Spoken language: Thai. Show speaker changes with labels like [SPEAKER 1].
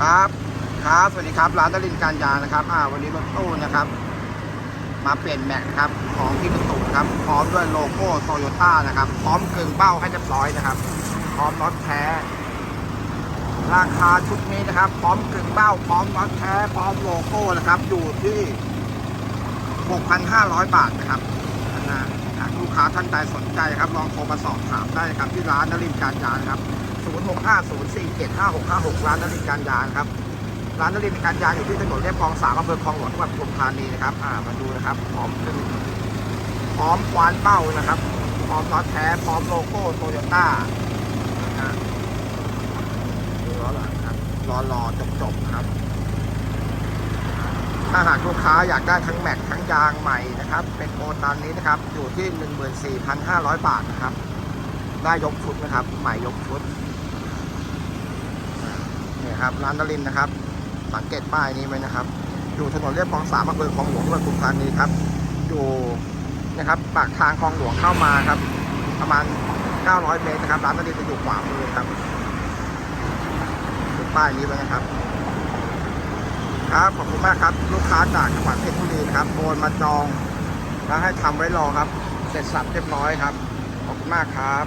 [SPEAKER 1] ครับครับสวัสดีครับร้านดลินการยานะครับอ่าวันนี้รถตู้นะครับ มาเปลี่ยนแม็กนะครับของที่ประตูครับ พร้อมด้วยโลโก้โตโยต้านะครับ พร้อมกึ่งเบ้าให้เรียบร้อยนะครับ พร้อมน็อตแท้ ราคาชุดนี้นะครับ พร้อมกึ่งเบ้าพร้อมน็อตแท้ พร้อมโลโก้นะครับ อยู่ที่ 6,500 บาทนะครับนะลูกค้าท่านใดสนใจครับ ลองโทรมาสอบถามได้ครับที่ร้านนรินการยานะครับ 0650475656 ร้านนรินการยางครับ ร้านนรินการยางอยู่ที่ถนนเรียบคลองสามอำเภอคลองหลวงจังหวัดปทุมธานีนะครับอ่ามาดูนะครับ พร้อมเป็นพร้อมควานเป้านะครับ พร้อมน็อตแท้ พร้อมโลโก้โตโยต้าล้อหลังครับรอรอจบจบๆครับ ถ้าหากลูกค้าอยากได้ทั้งแม็กทั้งยางใหม่นะครับ เป็นโอนตามนี้นะครับ อยู่ที่ 14,500 บาทนะครับ ได้ยกชุดนะครับใหม่ยกชุดนี่ครับร้านดลินนะครับ สังเกตป้ายนี้ไว้นะครับ อยู่ถนนเรียบคลองสามอำเภอคลองหลวงจังหวัดปทุมธานีครับ อยู่นะครับปากทางคลองหลวงเข้ามาครับ ประมาณ 900 เมตรนะครับร้านดลินจะอยู่ขวามือครับดูป้ายนี้ไว้นะครับ ครับขอบคุณมากครับลูกค้าจากจังหวัดเพชรบุรีนครับโอนมาจองแล้วให้ทำไว้รอครับ เสร็จสับเรียบร้อยครับ ขอบคุณมากครับ